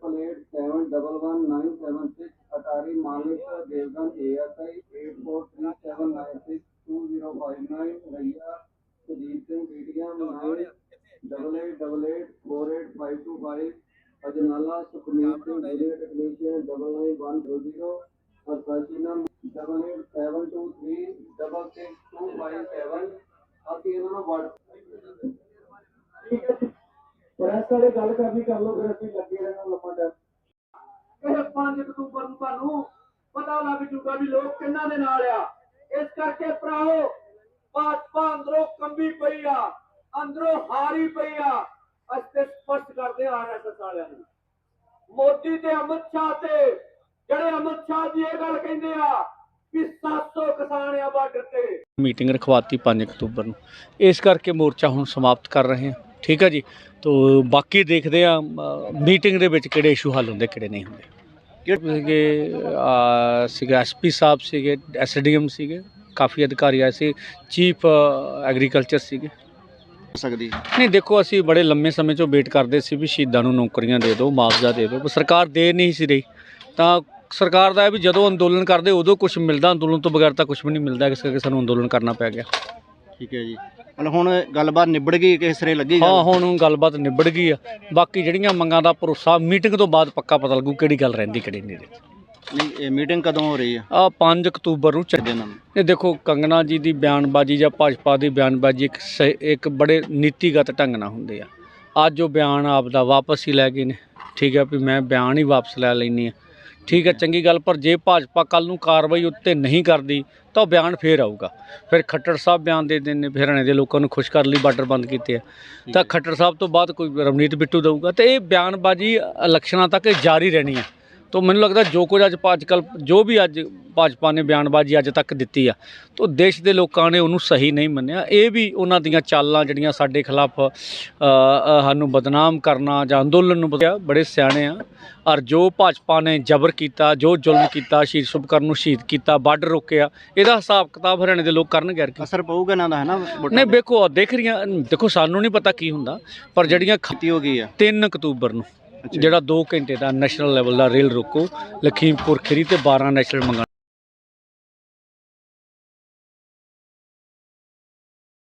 double one nine seven six Attari Malik Devgan A S I eight four three seven nine six two zero five nine Raiya Sudeep Singh PTM nine double eight double eight four eight five two five Ajnala Sukhmeet Singh junior technician double nine one two zero ਅਰਸਾਸ਼ੀਨਮ double eight seven two three double six two five seven ਅਸੀਂ ਇਹਨਾਂ ਨੂੰ ਵੜ ਠੀਕ ਹੈ press ਵਾਲੇ ਗੱਲ ਕਰਨੀ ਕਰ ਲਓ ਫਿਰ ਅਸੀਂ ਤੁਹਾਨੂੰ ਪਤਾ ਲੱਗ ਜੂਗਾ ਵੀ ਲੋਕ ਕਿੰਨਾ ਦੇ ਨਾਲ ਆ। ਇਸ ਕਰਕੇ ਭਰਾਓ ਭਾਜਪਾ ਅੰਦਰੋਂ ਕੰਬੀ ਪਈ ਆ, ਅੰਦਰੋਂ ਹਾਰੀ ਪਈ ਆ। ਅਸੀਂ ਸਪਸ਼ਟ ਕਰਦੇ ਆ ਆਰਐਸਐਸ ਵਾਲਿਆਂ ਨੂੰ। ਮੋਦੀ ਤੇ ਅਮਿਤ ਸ਼ਾਹ ਤੇ, ਜਿਹੜੇ ਅਮਿਤ ਸ਼ਾਹ ਜੀ ਇਹ ਗੱਲ ਕਹਿੰਦੇ ਆ ਕਿ 700 ਕਿਸਾਨ ਆ ਬਾਰਡਰ ਤੇ। ਮੀਟਿੰਗ ਰਖਵਾਤੀ 5 ਅਕਤੂਬਰ ਨੂੰ। ਇਸ ਕਰਕੇ ਮੋਰਚਾ ਹੁਣ ਸਮਾਪਤ ਕਰ ਰਹੇ ਹਾਂ। ਠੀਕ ਹੈ ਜੀ? ਤੋ ਬਾਕੀ ਦੇਖਦੇ ਆ ਮੀਟਿੰਗ ਦੇ ਵਿੱਚ ਕਿਹੜੇ ਇਸ਼ੂ ਹੱਲ ਹੁੰਦੇ, ਕਿਹੜੇ ਨਹੀਂ ਹੁੰਦੇ। ਸੀਗੇ ਸੀਗੇ ਐਸਪੀ ਸਾਹਿਬ ਸੀਗੇ ਐਸਡੀਐਮ ਸੀਗੇ ਕਾਫੀ ਅਧਿਕਾਰੀ ਆਏ ਸੀ ਚੀਫ ਐਗਰੀਕਲਚਰ ਸੀਗੇ। ਸਕਦੀ। ਨਹੀਂ ਦੇਖੋ ਅਸੀਂ ਬੜੇ ਲੰਮੇ ਸਮੇਂ ਤੋਂ ਵੇਟ ਕਰਦੇ ਸੀ ਵੀ ਸ਼ਹੀਦਾਂ ਨੂੰ ਨੌਕਰੀਆਂ ਦੇ ਦਿਓ ਮੁਆਵਜ਼ਾ ਦੇ ਦਿਓ ਪਰ ਸਰਕਾਰ ਦੇ ਨਹੀਂ ਸੀ ਰਹੀ। ਤਾਂ ਸਰਕਾਰ ਦਾ ਇਹ ਵੀ ਜਦੋਂ ਅੰਦੋਲਨ ਕਰਦੇ ਉਦੋਂ ਕੁਝ ਮਿਲਦਾ ਅੰਦੋਲਨ ਤੋਂ ਬਗੈਰ ਤਾਂ ਕੁਝ ਵੀ ਨਹੀਂ ਮਿਲਦਾ ਇਸ ਕਰਕੇ ਸਾਨੂੰ ਅੰਦੋਲਨ ਕਰਨਾ ਪੈ ਗਿਆ। ਠੀਕ ਹੈ ਜੀ। ਮਤਲਬ ਹੁਣ ਗੱਲਬਾਤ ਨਿਬੜ ਗਈ ਕਿਸ ਸਿਰੇ ਲੱਗੀ ਗੱਲ? ਹਾਂ ਹੁਣ ਗੱਲਬਾਤ ਨਿਬੜ ਗਈ ਆ। ਬਾਕੀ ਜਿਹੜੀਆਂ ਮੰਗਾਂ ਦਾ ਭਰੋਸਾ ਮੀਟਿੰਗ ਤੋਂ ਬਾਅਦ ਪੱਕਾ ਪਤਾ ਲੱਗੂ ਕਿਹੜੀ ਗੱਲ ਰਹਿੰਦੀ ਕਿਹੜੀ ਨਹੀਂ ਨਹੀਂ ਇਹ ਮੀਟਿੰਗ ਕਦੋਂ ਹੋ ਰਹੀ ਆ? ਆ 5 ਅਕਤੂਬਰ ਨੂੰ ਚੱਲਦੇ ਦਿਨਾਂ? ਨੂੰ ਇਹ ਦੇਖੋ ਕੰਗਨਾ ਜੀ ਦੀ ਬਿਆਨਬਾਜ਼ੀ ਜਾਂ ਭਾਜਪਾ ਦੀ ਬਿਆਨਬਾਜ਼ੀ ਇੱਕ ਸਹੀ- ਇੱਕ ਬੜੇ ਨੀਤੀਗਤ ਢੰਗ ਨਾਲ ਹੁੰਦੇ ਆ। ਅੱਜ ਉਹ ਬਿਆਨ ਆਪ ਦਾ ਵਾਪਸ ਹੀ ਲੈ ਗਏ ਨੇ। ਠੀਕ ਹੈ ਵੀ ਮੈਂ ਬਿਆਨ ਹੀ ਵਾਪਸ ਲੈ ਲੈਣੀ ਆ। ਠੀਕ ਹੈ ਚੰਗੀ ਗੱਲ ਪਰ ਜੇ ਭਾਜਪਾ ਕੱਲ ਨੂੰ ਕਾਰਵਾਈ ਉੱਤੇ ਨਹੀਂ ਕਰਦੀ ਤਾਂ ਉਹ ਬਿਆਨ ਫੇਰ ਆਊਗਾ। ਫਿਰ ਖੱਟੜ ਸਾਹਿਬ ਬਿਆਨ ਦੇ ਦਿੰਦੇ ਫਿਰ ਹਰਿਆਣੇ ਦੇ ਲੋਕਾਂ ਨੂੰ ਖੁਸ਼ ਕਰਨ ਲਈ ਬਾਰਡਰ ਬੰਦ ਕੀਤੇ ਆ। ਤਾਂ ਖੱਟੜ ਸਾਹਿਬ ਤੋਂ ਬਾਅਦ ਕੋਈ ਰਵਨੀਤ ਬਿੱਟੂ ਦਊਗਾ ਤੇ ਇਹ ਬਿਆਨਬਾਜ਼ੀ ਇਲੈਕਸ਼ਨਾਂ ਤੱਕ ਜਾਰੀ ਰਹਿਣੀ ਆ ਤਾਂ ਮੈਨੂੰ ਲੱਗਦਾ ਜੋ ਕੁਝ ਅੱਜ ਅੱਜ ਕੱਲ ਜੋ ਵੀ ਅੱਜ ਭਾਜਪਾ ਨੇ ਬਿਆਨਬਾਜ਼ੀ ਅੱਜ ਤੱਕ ਦਿੱਤੀ ਆ। ਤਾਂ ਦੇਸ਼ ਦੇ ਲੋਕਾਂ ਨੇ ਉਹਨੂੰ ਸਹੀ ਨਹੀਂ ਮੰਨਿਆ। ਇਹ ਵੀ ਉਹਨਾਂ ਦੀਆਂ ਚਾਲਾਂ ਜਿਹੜੀਆਂ ਸਾਡੇ ਖਿਲਾਫ ਸਾਨੂੰ ਬਦਨਾਮ ਕਰਨਾ ਜਾਂ ਅੰਦੋਲਨ ਨੂੰ ਬੜੇ ਸਿਆਣੇ ਆ। ਔਰ ਜੋ ਭਾਜਪਾ ਨੇ ਜ਼ਬਰ ਕੀਤਾ ਜੋ ਜ਼ੁਲਮ ਕੀਤਾ ਸ਼ਹੀਦ ਸੁਭਕਰਨ ਨੂੰ ਸ਼ਹੀਦ ਕੀਤਾ ਬਾਰਡਰ ਰੋਕਿਆ ਇਹਦਾ ਹਿਸਾਬ ਕਿਤਾਬ ਹਰਿਆਣੇ ਦੇ ਲੋਕ ਕਰਨਗੇ ਕੀ। ਅਸਰ ਪਊਗਾ ਇਹਨਾਂ ਦਾ ਹੈ ਨਾ ਨਹੀਂ? ਵੇਖੋ ਦੇਖ ਰਹੀਆਂ ਦੇਖੋ ਸਾਨੂੰ ਨਹੀਂ ਪਤਾ ਕੀ ਹੁੰਦਾ ਪਰ ਜਿਹੜੀਆਂ ਖ- ਕੀਤੀ ਹੋ ਗਈ ਆ। 3 ਅਕਤੂਬਰ ਨੂੰ ਜਿਹੜਾ 2 ਘੰਟੇ ਦਾ ਨੈਸ਼ਨਲ ਲੈਵਲ ਦਾ ਰੇਲ ਰੋਕੋ ਲਖੀਮਪੁਰ ਖੀਰੀ ਤੇ 12 ਨੈਸ਼ਨਲ ਮੰਗਾ